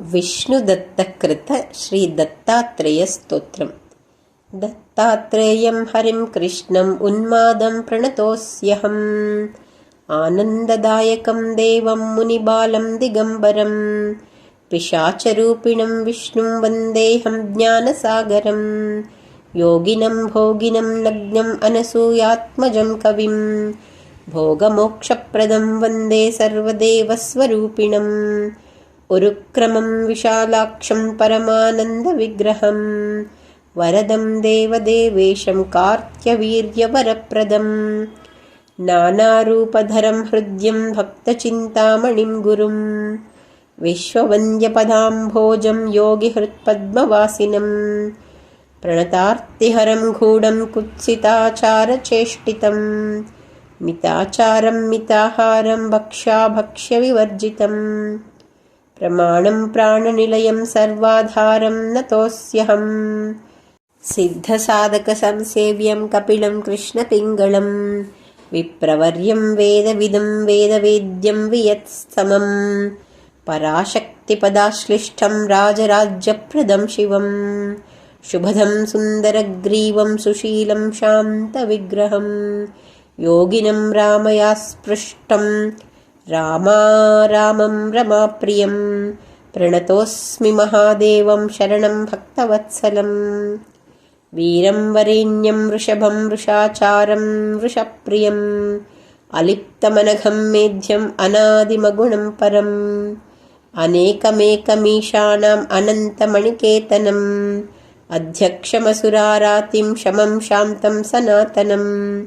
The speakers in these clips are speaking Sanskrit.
विष्णुदत्तकृत श्रीदत्तात्रेयस्तोत्रम्। दत्तात्रेयं हरिं कृष्णम् उन्मादं प्रणतोऽस्यहम्। आनन्ददायकं देवं मुनिबालं दिगम्बरं पिशाचरूपिणं विष्णुं वन्देऽहं ज्ञानसागरं योगिनं भोगिनं नग्नम् अनसूयात्मजं कविं भोगमोक्षप्रदं वन्दे सर्वदेवस्वरूपिणम् उरुक्रमं विशालाक्षं परमानन्दविग्रहम् वरदं देवदेवेशं कार्त्यवीर्यवरप्रदम् नानारूपधरं हृद्यं भक्तचिन्तामणिं गुरुम् विश्ववन्द्यपदाम्भोजं योगिहृत्पद्मवासिनम् प्रणतार्तिहरं गूढं कुत्सिताचारचेष्टितम् मिताचारं मिताहारं भक्ष्याभक्ष्यविवर्जितम् प्रमाणं प्राणनिलयं सर्वाधारं नतोऽस्यहम् सिद्धसाधकसंसेव्यं कपिलं कृष्णपिङ्गळं विप्रवर्यं वेदविदं वेदवेद्यं वियत्समम् पराशक्तिपदाश्लिष्टं राजराज्यप्रदं शिवं शुभदं सुन्दरग्रीवं सुशीलं शान्तविग्रहं योगिनं रामया स्पृष्टम् రామా రామం రమాప్రియం ప్రణతోస్మి మహాదేవం శరణం భక్తవత్సలం. వీరం వరేణ్యం వృషభం వృషాచారం వృషప్రియం. అలిప్తమనఘం మేధ్యం అనాదిమగుణం పరం. అనేకమేకమీషాణం అనంతమణికేతనం. అధ్యక్షమసురారాతిం శమం శాంతం సనాతనం.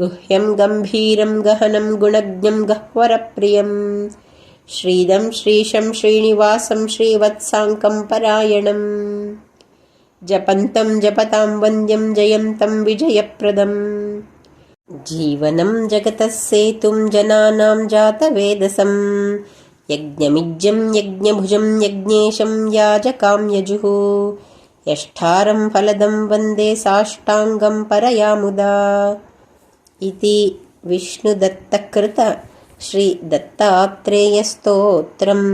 गुह्यं गम्भीरं गहनं गुणज्ञं गह्वरप्रियं श्रीदं श्रीशं श्रीनिवासं श्रीवत्साङ्कं परायणम्। जपन्तं जपतां वन्द्यं जयन्तं विजयप्रदम्। जीवनं जगतः सेतुं जनानां जातवेदसं यज्ञमिज्यं यज्ञभुजं यज्ञेशं याजकां यजुः यष्ठारं फलदं वन्दे साष्टाङ्गं परयामुदा इति विष्णुदत्तकृत श्रीदत्तात्रेयस्तोत्रम्